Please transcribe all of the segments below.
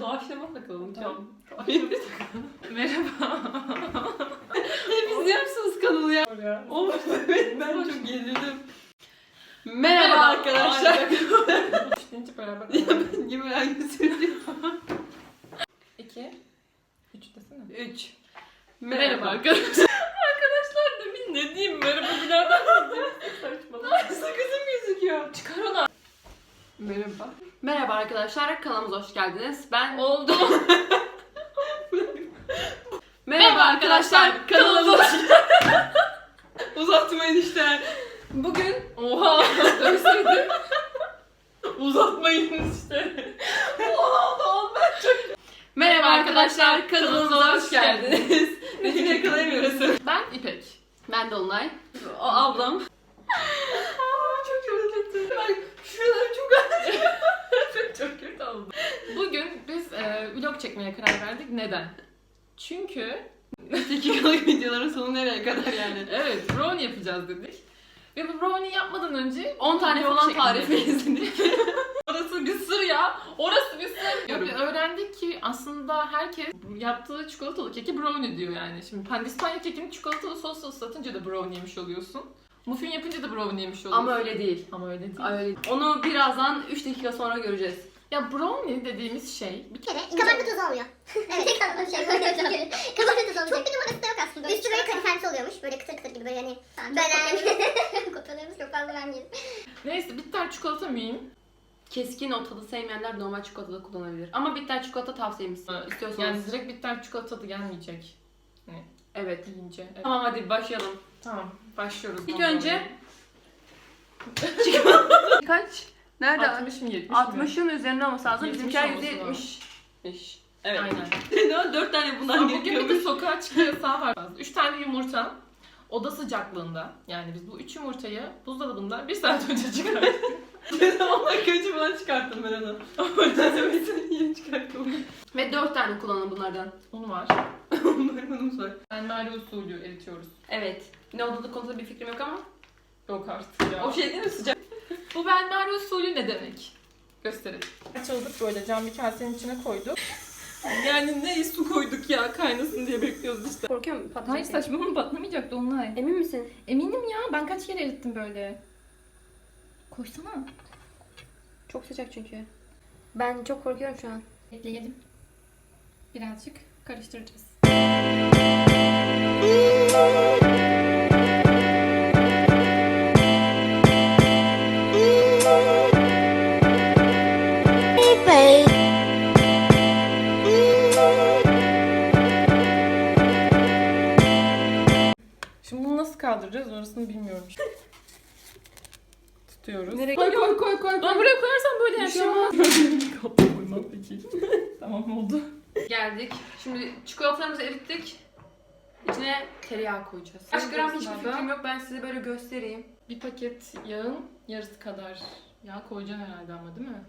Doğaçlama takalım. Tamam. Merhaba. Hep izliyor musunuz kanalı ya? Ya. Of evet ben çok gerildim. Merhaba arkadaşlar. Üçüncü beraber. Gibi hangi söyleyeyim? İki. Üç desene. 3. Merhaba arkadaşlar. arkadaşlar da bir ne diyeyim merhaba bir nereden diyeyim? Saçmalama. Sakızım gözüküyor. Çıkar onu. Merhaba. Merhaba arkadaşlar kanalımıza hoş geldiniz. Ben Oldu. Merhaba arkadaşlar kanalımıza hoş Uzatmayın işte. Bugün oha dövseydim. Uzatmayın işte. Oğlum ben çok... Merhaba arkadaşlar kanalımıza hoş geldiniz. Betül'ü yakalayamıyoruz. Ben İpek. Ben Dolunay. O ablam. çok çok kötü. Ben şuraları çok Çok kötü oldu. Bugün biz e, vlog çekmeye karar verdik. Neden? Çünkü 5 dakikalık videoların sonu nereye kadar yani? evet brownie yapacağız dedik. Ve bu brownie yapmadan önce 10 tane çekmeyi tarifi izledik. Orası bir sır ya. Orası bir sır. Ya bir öğrendik ki aslında herkes yaptığı çikolatalı keki brownie diyor yani. Şimdi pandispanya kekini çikolatalı sosla ıslatınca da brownie yemiş oluyorsun. Muffin yapınca da brownie yemiş oluyorsun. Ama öyle değil. Ama öyle değil. Öyle değil. Onu birazdan 3 dakika sonra göreceğiz. Ya brownie dediğimiz şey bir kere kabartma tozu olmuyor. evet. kabartma tozu olmuyor. kabartma tozu olmuyor. Çok bir numarası da yok aslında. Üstü böyle kalifensi oluyormuş. Böyle kıtır kıtır gibi böyle hani. Böyle kopyalarımız çok fazla vermeyelim. Neyse bitter çikolata mühim. Keskin o tadı sevmeyenler normal çikolata kullanabilir. Ama bitter çikolata tavsiyemiz. İstiyorsanız. Yani direkt bitter çikolata tadı gelmeyecek. Evet. Deyince. Evet. Tamam hadi başlayalım. Tamam başlıyoruz. İlk Tamam. önce Kaç? Nerede? 60 mı 70 mi? 60'ın üzerinde olması lazım. 70 Bizimkiler olması %70. Evet. Aynen. 4 tane bundan Ama bugün bir de gerekiyormuş. sokağa çıkma yasağı var. 3 tane yumurta oda sıcaklığında. Yani biz bu 3 yumurtayı buzdolabında 1 saat önce çıkardık. Ama kötü falan çıkarttım ben onu. Malzemesini yeni çıkarttım. Ve 4 tane kullanın bunlardan. Unu var. Umarım unum var. Benmari usulü eritiyoruz. Evet. Ne olduğu konusunda bir fikrim yok ama. Yok artık ya. O şey değil mi sıcak? Bu benmari usulü ne demek? Gösterelim. Açıldık böyle cam bir kasenin içine koyduk. Yani ne su koyduk ya kaynasın diye bekliyoruz işte. Korkuyor musun? Hayır saçmalama patlamayacaktı onlar. Emin misin? Eminim ya ben kaç kere erittim böyle. Koysana. Çok sıcak çünkü. Ben çok korkuyorum şu an. Bekleyelim. Birazcık karıştıracağız. Şimdi bunu nasıl kaldıracağız orasını bilmiyorum. Tutuyoruz. Nereye- Koy koy koy koy. Lan buraya koyarsan böyle şey şey olmaz. Kapı koymam peki. tamam oldu. Geldik. Şimdi çikolatalarımızı erittik. İçine tereyağı koyacağız. Kaç gram hiçbir fikrim yok. Ben size böyle göstereyim. Bir paket yağın yarısı kadar yağ koyacaksın herhalde ama değil mi?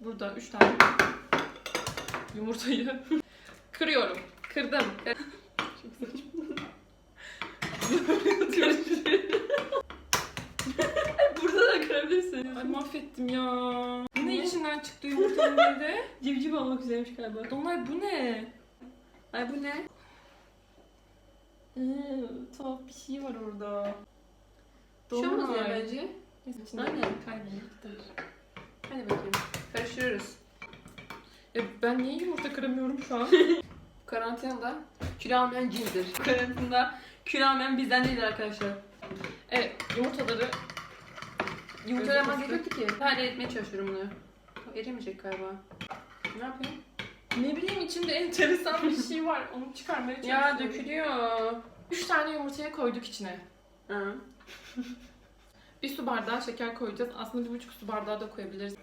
Burada 3 tane yumurtayı kırıyorum. Kırdım. Çok saçma. Burada da kırabilirsin. Ay mahvettim ya. İçinden çıktı yumurtanın böyle? Civciv almak üzereymiş galiba. Dolunay bu ne? Ay bu ne? Ee, tuhaf bir şey var orada. Şey olmaz ya Dolunay. bence. Neyse, içinde Aynen. kaybolup gider. Hadi bakayım. Karıştırıyoruz. E, ben niye yumurta kıramıyorum şu an? Karantinada kilo almayan cindir. Karantinada kilo almayan bizden değildir arkadaşlar. evet yumurtaları Yumurta Gözü gerekiyordu ki. Hala eritmeye çalışıyorum bunu. Erimeyecek galiba. Ne yapayım? ne bileyim içinde enteresan bir şey var. Onu çıkarmaya çalışıyorum. Ya dökülüyor. 3 tane yumurtaya koyduk içine. Hı. Bir su bardağı şeker koyacağız. Aslında bir buçuk su bardağı da koyabiliriz.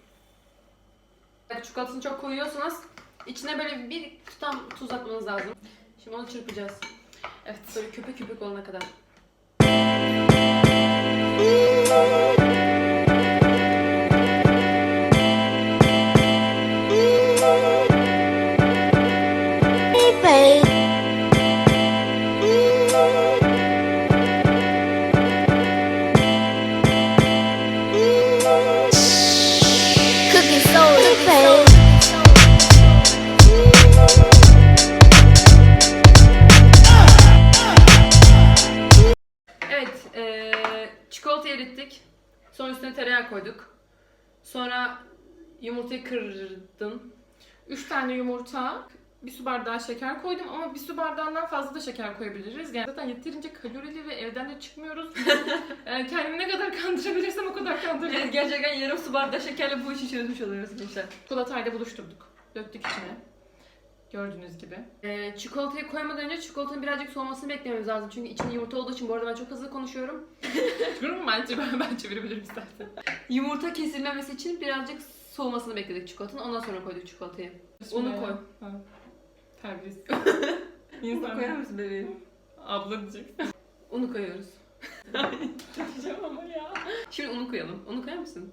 Yani çikolatasını çok koyuyorsanız içine böyle bir tutam tuz atmanız lazım. Şimdi onu çırpacağız. Evet. Böyle köpük köpük olana kadar. Üstüne tereyağı koyduk. Sonra yumurtayı kırdın. 3 tane yumurta, bir su bardağı şeker koydum ama bir su bardağından fazla da şeker koyabiliriz. Yani zaten yeterince kalorili ve evden de çıkmıyoruz. yani kendimi ne kadar kandırabilirsem o kadar kandırıyorum. Yani gerçekten yarım su bardağı şekerle bu işi çözmüş oluyoruz gençler. Çikolatayla buluşturduk. Döktük içine. Gördüğünüz gibi. Ee, çikolatayı koymadan önce çikolatanın birazcık soğumasını beklememiz lazım. Çünkü içinde yumurta olduğu için bu arada ben çok hızlı konuşuyorum. Durum bence ben, ben çevirebilirim istersen. Yumurta kesilmemesi için birazcık soğumasını bekledik çikolatanın. Ondan sonra koyduk çikolatayı. Unu koy. Ha. Terbiyesiz. İnsan koyar mısın bebeğim? abla diyecek. Unu koyuyoruz. Diyeceğim ama ya. Şimdi unu koyalım. Unu koyar mısın?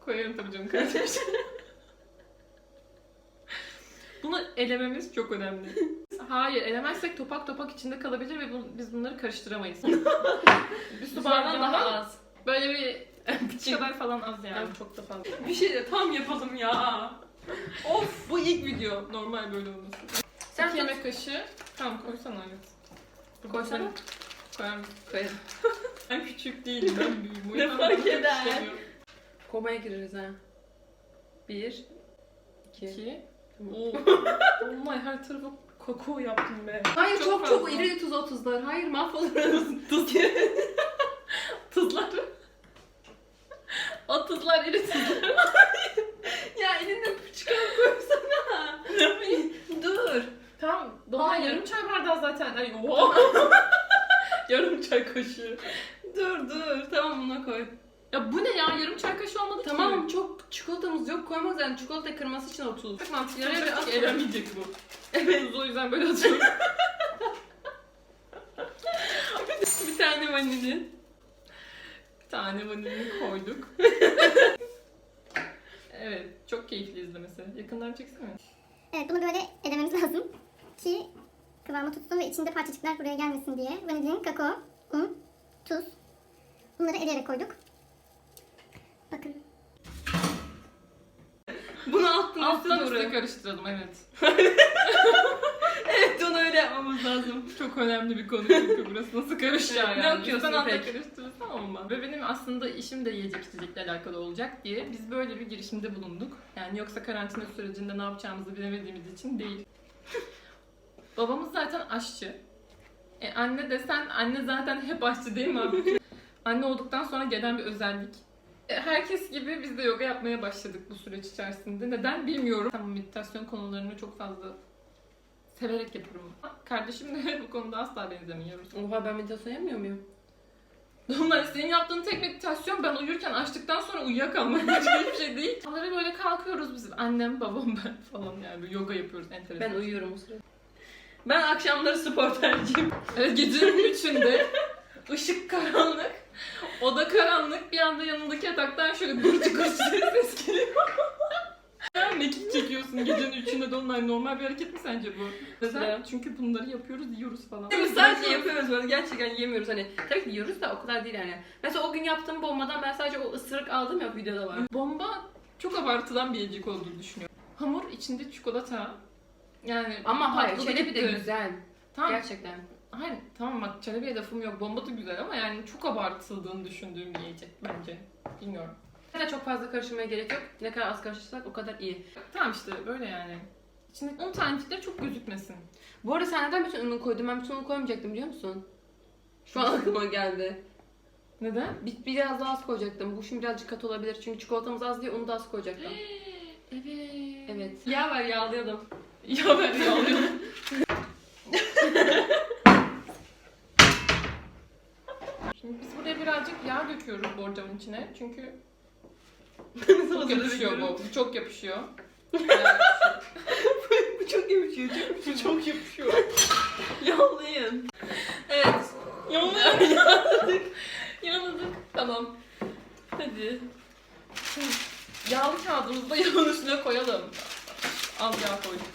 Koyarım tabii canım kardeşim. Bunu elememiz çok önemli. Hayır, elemezsek topak topak içinde kalabilir ve bu- biz bunları karıştıramayız. bir su bardağından daha az. böyle bir bir kadar falan az yani. Çok da fazla. Bir şey de tam yapalım ya. Of bu ilk video. Normal böyle olması. Sen İki yemek kaşığı. Tamam koysana evet. Koysana. Koyar mısın? Koyalım. Ben küçük değilim ben büyüğüm. Ne fark eder? Komaya gireriz ha. Bir. iki. İki. Oo. Vallahi her tarafa kakao yaptım be. Hayır Çok çok çok, iri tuz o tuzlar. Hayır mahvoluruz. Tuz Tuzlar. o tuzlar iri tuzlar. ya elinde çıkan koysana. Dur. Tamam. Hayır. yarım çay bardağı zaten. Ay oha. yarım çay kaşığı. Dur dur. Tamam buna koy. Ya? Yarım çay kaşığı olmadı ki. Tamam çok çikolatamız yok. Koymaz yani çikolata kırması için o tuz. Çok mantıklı. Yarı yarı Yarı at. elemeyecek bu. Evet. O yüzden böyle atıyorum. bir tane vanilin. Bir tane vanilini koyduk. evet. Çok keyifli izlemesi. Yakından çeksene. Evet bunu böyle elememiz lazım ki kıvamı tutsun ve içinde parçacıklar buraya gelmesin diye. Vanilin, kakao, un, tuz. Bunları eleyerek koyduk. Bakın. Bunu alttan Alttan doğru. üstte karıştıralım evet. Evet onu öyle yapmamız lazım. Çok önemli bir konu çünkü burası nasıl karışacak Evet, ne yani. yapıyorsun altta İpek? karıştırırsam olmaz. Ve benim aslında işim de yiyecek içecekle alakalı olacak diye biz böyle bir girişimde bulunduk. Yani yoksa karantina sürecinde ne yapacağımızı bilemediğimiz için değil. Babamız zaten aşçı. E, anne desen anne zaten hep aşçı değil mi abi? anne olduktan sonra gelen bir özellik. E, herkes gibi biz de yoga yapmaya başladık bu süreç içerisinde. Neden bilmiyorum. Tamam meditasyon konularını çok fazla severek yapıyorum. Kardeşim de bu konuda asla benzemiyoruz. Oha ben meditasyon yapmıyor muyum? Onlar senin yaptığın tek meditasyon ben uyurken açtıktan sonra uyuyakalmak başka hiçbir şey değil. Onlara böyle kalkıyoruz biz. Annem, babam, ben falan yani böyle yoga yapıyoruz enteresan. Ben uyuyorum o sırada. Ben akşamları spor tercihim. Evet, gecenin üçünde ışık karanlık, oda karanlık anda yanındaki yataktan şöyle gurcu gurcu ses geliyor. Sen mekik çekiyorsun gecenin üçünde de onlar normal bir hareket mi sence bu? Neden? Çünkü bunları yapıyoruz, yiyoruz falan. Biz sadece yapıyoruz böyle gerçekten yemiyoruz hani. Tabii ki yiyoruz da o kadar değil yani. Mesela o gün yaptığım bombadan ben sadece o ısırık aldım ya videoda var. Bomba çok abartılan bir yiyecek olduğunu düşünüyorum. Hamur içinde çikolata. Yani Ama hayır tatlı çelebi de gitti. güzel. Tamam. Gerçekten. Hayır tamam bak çelebiye lafım yok. Bomba da güzel ama yani çok abartıldığını düşündüğüm bir yiyecek bence. Bilmiyorum. Ne kadar çok fazla karıştırmaya gerek yok. Ne kadar az karıştırsak o kadar iyi. Tamam işte böyle yani. İçinde un tanecikleri çok gözükmesin. Bu arada sen neden bütün unu koydun? Ben bütün unu koymayacaktım biliyor musun? Şu an aklıma geldi. Neden? Bir, biraz daha az koyacaktım. Bu şimdi birazcık katı olabilir. Çünkü çikolatamız az diye unu da az koyacaktım. Evet. Evet. Yağ ver yağlayalım. Ya ben yağlıyorum. Şimdi biz buraya birazcık yağ döküyoruz borcamın içine. Çünkü çok yapışıyor bu. Bu çok yapışıyor. Bu çok yapışıyor. Çok Bu çok yapışıyor. Yağlayın. Evet. Yağladık. Yağladık. Tamam. Hadi. Şimdi Yağlı kağıdımızı da yağın üstüne koyalım. Az yağ koyduk.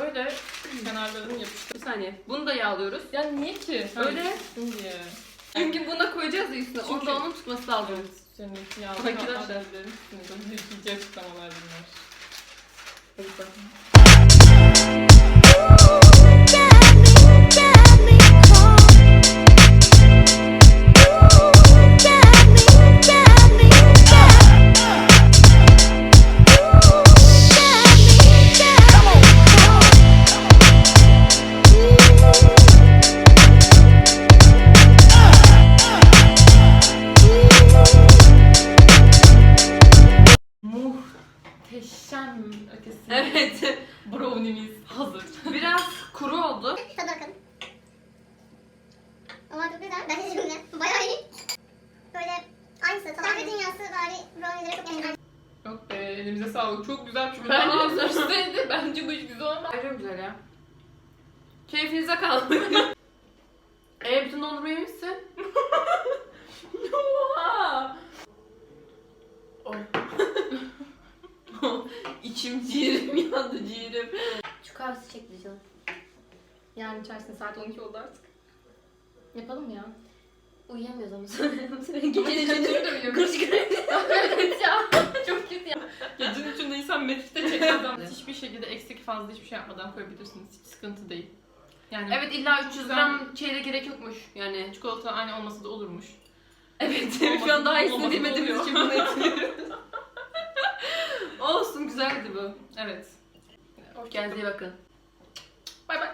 Böyle kenarlarını yapıştır. Bir saniye. Bunu da yağlıyoruz. Ya niye ki? Öyle. Diye. Çünkü buna koyacağız ya üstüne. Çünkü- Orada onun tutması lazım. Evet. Üzerindeki yağlı Arkadaşlar. kağıtların üstüne de yıkayıcı açıklamalar bunlar. Hadi bakalım. Keyfinize kalın. Eee bütün dondurmayı yemişsin. Oha! Oh. İçim ciğerim yandı ciğerim. Şu kahvesi çekti canım. Yani içersin saat 12 oldu artık. Yapalım mı ya? Uyuyamıyoruz ama Gecenin üçünde de uyuyor. Kırış kırış. evet ya. Çok kötü ya. Gecenin üçünde insan mekikte çekmez ama hiçbir şekilde eksik fazla hiçbir şey yapmadan koyabilirsiniz. Hiç sıkıntı değil. Yani Evet illa 300 gram şeyle gerek yokmuş yani. çikolata aynı olmasa da olurmuş. Evet şu an daha iyisini olmasa da bilmediğimiz oluyor. için bunu ekliyoruz. Olsun güzeldi bu. Evet. Kendinize iyi bakın. Bay bay.